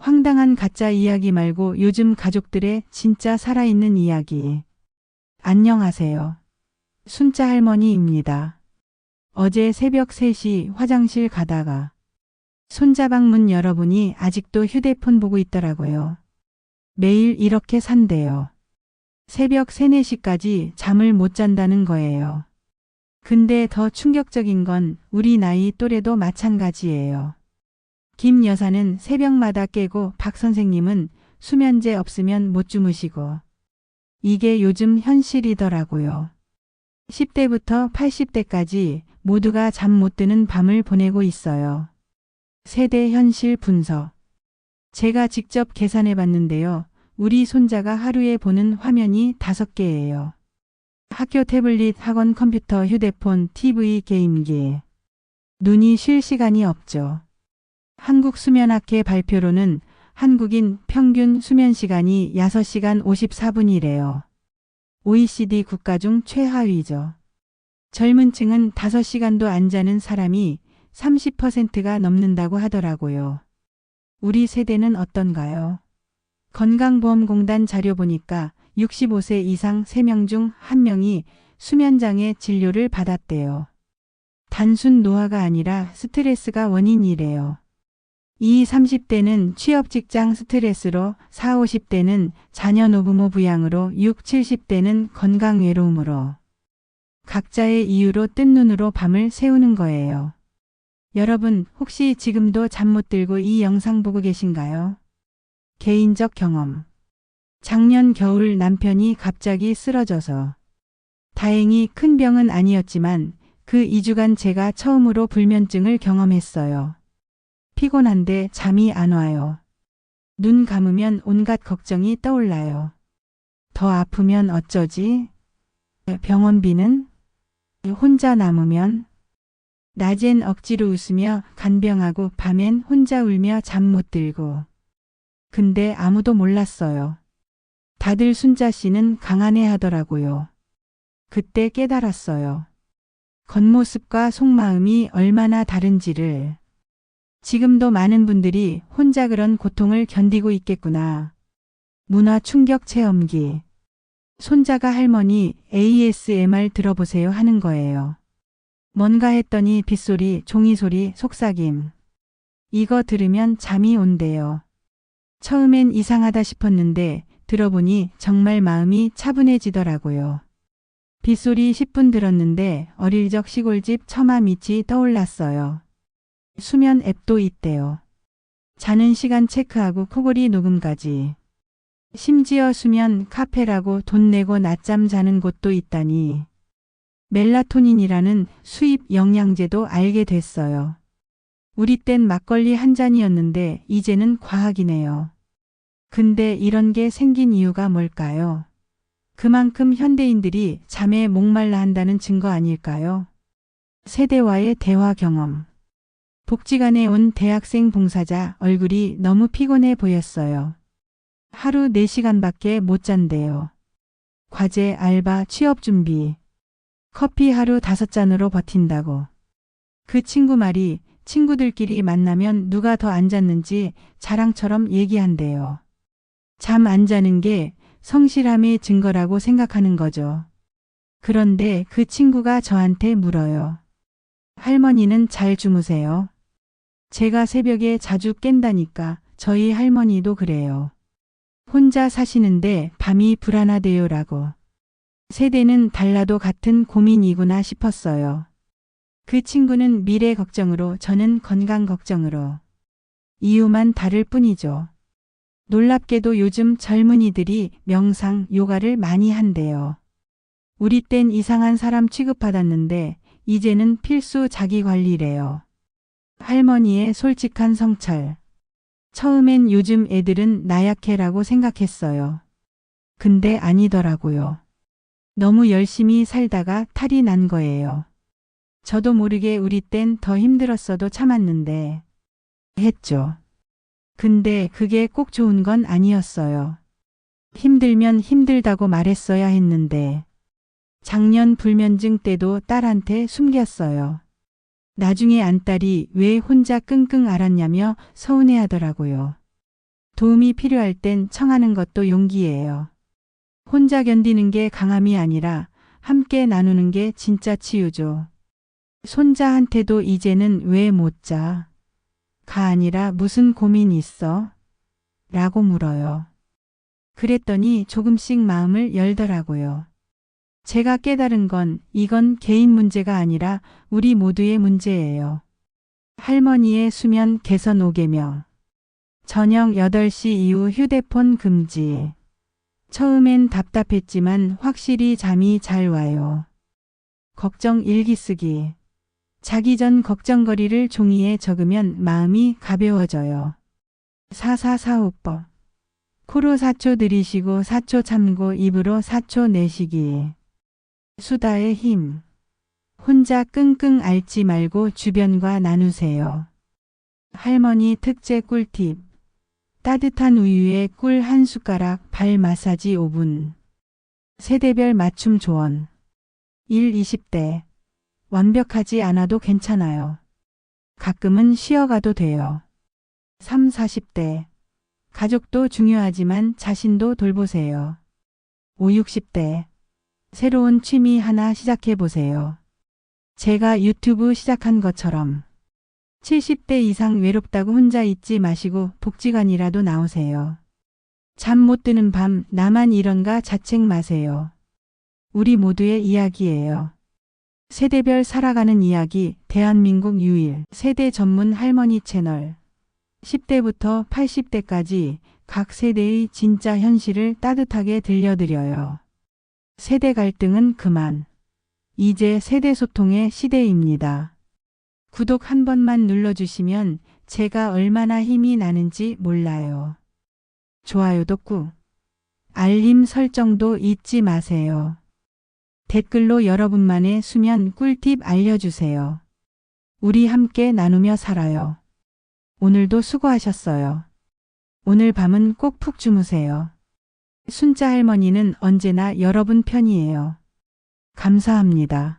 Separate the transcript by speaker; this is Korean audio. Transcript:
Speaker 1: 황당한 가짜 이야기 말고 요즘 가족들의 진짜 살아있는 이야기. 안녕하세요. 순자 할머니입니다. 어제 새벽 3시 화장실 가다가 손자방 문 열어보니 아직도 휴대폰 보고 있더라고요. 매일 이렇게 산대요. 새벽 3, 4시까지 잠을 못 잔다는 거예요. 근데 더 충격적인 건 우리 나이 또래도 마찬가지예요. 김 여사는 새벽마다 깨고 박 선생님은 수면제 없으면 못 주무시고. 이게 요즘 현실이더라고요. 10대부터 80대까지 모두가 잠 못 드는 밤을 보내고 있어요. 세대 현실 분석. 제가 직접 계산해 봤는데요. 우리 손자가 하루에 보는 화면이 5개예요. 학교 태블릿, 학원 컴퓨터, 휴대폰, TV, 게임기. 눈이 쉴 시간이 없죠. 한국수면학회 발표로는 한국인 평균 수면 시간이 6시간 54분이래요. OECD 국가 중 최하위죠. 젊은 층은 5시간도 안 자는 사람이 30%가 넘는다고 하더라고요. 우리 세대는 어떤가요? 건강보험공단 자료 보니까 65세 이상 3명 중 1명이 수면장애 진료를 받았대요. 단순 노화가 아니라 스트레스가 원인이래요. 이 30대는 취업 직장 스트레스로 4, 50대는 자녀 노부모 부양으로 6, 70대는 건강 외로움으로 각자의 이유로 뜬 눈으로 밤을 새우는 거예요. 여러분 혹시 지금도 잠 못 들고 이 영상 보고 계신가요? 개인적 경험. 작년 겨울 남편이 갑자기 쓰러져서 다행히 큰 병은 아니었지만 그 2주간 제가 처음으로 불면증을 경험했어요. 피곤한데 잠이 안 와요. 눈 감으면 온갖 걱정이 떠올라요. 더 아프면 어쩌지? 병원비는? 혼자 남으면? 낮엔 억지로 웃으며 간병하고 밤엔 혼자 울며 잠 못 들고. 근데 아무도 몰랐어요. 다들 순자 씨는 강하네 하더라고요. 그때 깨달았어요. 겉모습과 속마음이 얼마나 다른지를. 지금도 많은 분들이 혼자 그런 고통을 견디고 있겠구나. 문화 충격 체험기. 손자가 할머니 ASMR 들어보세요 하는 거예요. 뭔가 했더니 빗소리, 종이소리, 속삭임. 이거 들으면 잠이 온대요. 처음엔 이상하다 싶었는데 들어보니 정말 마음이 차분해지더라고요. 빗소리 10분 들었는데 어릴 적 시골집 처마 밑이 떠올랐어요. 수면 앱도 있대요. 자는 시간 체크하고 코골이 녹음까지. 심지어 수면 카페라고 돈 내고 낮잠 자는 곳도 있다니. 멜라토닌이라는 수입 영양제도 알게 됐어요. 우리 땐 막걸리 한 잔이었는데 이제는 과학이네요. 근데 이런 게 생긴 이유가 뭘까요? 그만큼 현대인들이 잠에 목말라 한다는 증거 아닐까요? 세대와의 대화 경험. 복지관에 온 대학생 봉사자 얼굴이 너무 피곤해 보였어요. 하루 4시간밖에 못 잔대요. 과제, 알바, 취업 준비. 커피 하루 5잔으로 버틴다고. 그 친구 말이 친구들끼리 만나면 누가 더 안 잤는지 자랑처럼 얘기한대요. 잠 안 자는 게 성실함의 증거라고 생각하는 거죠. 그런데 그 친구가 저한테 물어요. 할머니는 잘 주무세요? 제가 새벽에 자주 깬다니까 저희 할머니도 그래요. 혼자 사시는데 밤이 불안하대요라고. 세대는 달라도 같은 고민이구나 싶었어요. 그 친구는 미래 걱정으로 저는 건강 걱정으로. 이유만 다를 뿐이죠. 놀랍게도 요즘 젊은이들이 명상, 요가를 많이 한대요. 우리 땐 이상한 사람 취급받았는데 이제는 필수 자기관리래요. 할머니의 솔직한 성찰. 처음엔 요즘 애들은 나약해라고 생각했어요. 근데 아니더라고요. 너무 열심히 살다가 탈이 난 거예요. 저도 모르게 우리 땐 더 힘들었어도 참았는데 했죠. 근데 그게 꼭 좋은 건 아니었어요. 힘들면 힘들다고 말했어야 했는데 작년 불면증 때도 딸한테 숨겼어요. 나중에 안딸이 왜 혼자 끙끙 앓았냐며 서운해 하더라고요. 도움이 필요할 땐 청하는 것도 용기예요. 혼자 견디는 게 강함이 아니라 함께 나누는 게 진짜 치유죠. 손자한테도 이제는 왜 못 자? 가 아니라 무슨 고민 있어? 라고 물어요. 그랬더니 조금씩 마음을 열더라고요. 제가 깨달은 건 이건 개인 문제가 아니라 우리 모두의 문제예요. 할머니의 수면 개선 5개명. 저녁 8시 이후 휴대폰 금지. 처음엔 답답했지만 확실히 잠이 잘 와요. 걱정 일기 쓰기. 자기 전 걱정거리를 종이에 적으면 마음이 가벼워져요. 4445법. 코로 4초 들이쉬고 4초 참고 입으로 4초 내쉬기. 수다의 힘. 혼자 끙끙 앓지 말고 주변과 나누세요. 할머니 특제 꿀팁. 따뜻한 우유에 꿀 한 숟가락 발 마사지 5분. 세대별 맞춤 조언. 1, 20대. 완벽하지 않아도 괜찮아요. 가끔은 쉬어가도 돼요. 3, 40대. 가족도 중요하지만 자신도 돌보세요. 5, 60대. 새로운 취미 하나 시작해 보세요. 제가 유튜브 시작한 것처럼 70대 이상 외롭다고 혼자 있지 마시고 복지관이라도 나오세요. 잠 못 드는 밤 나만 이런가 자책 마세요. 우리 모두의 이야기예요. 세대별 살아가는 이야기 대한민국 유일 세대 전문 할머니 채널 10대부터 80대까지 각 세대의 진짜 현실을 따뜻하게 들려드려요. 세대 갈등은 그만. 이제 세대 소통의 시대입니다. 구독 한 번만 눌러주시면 제가 얼마나 힘이 나는지 몰라요. 좋아요도 꾹. 알림 설정도 잊지 마세요. 댓글로 여러분만의 수면 꿀팁 알려주세요. 우리 함께 나누며 살아요. 오늘도 수고하셨어요. 오늘 밤은 꼭 푹 주무세요. 순자 할머니는 언제나 여러분 편이에요. 감사합니다.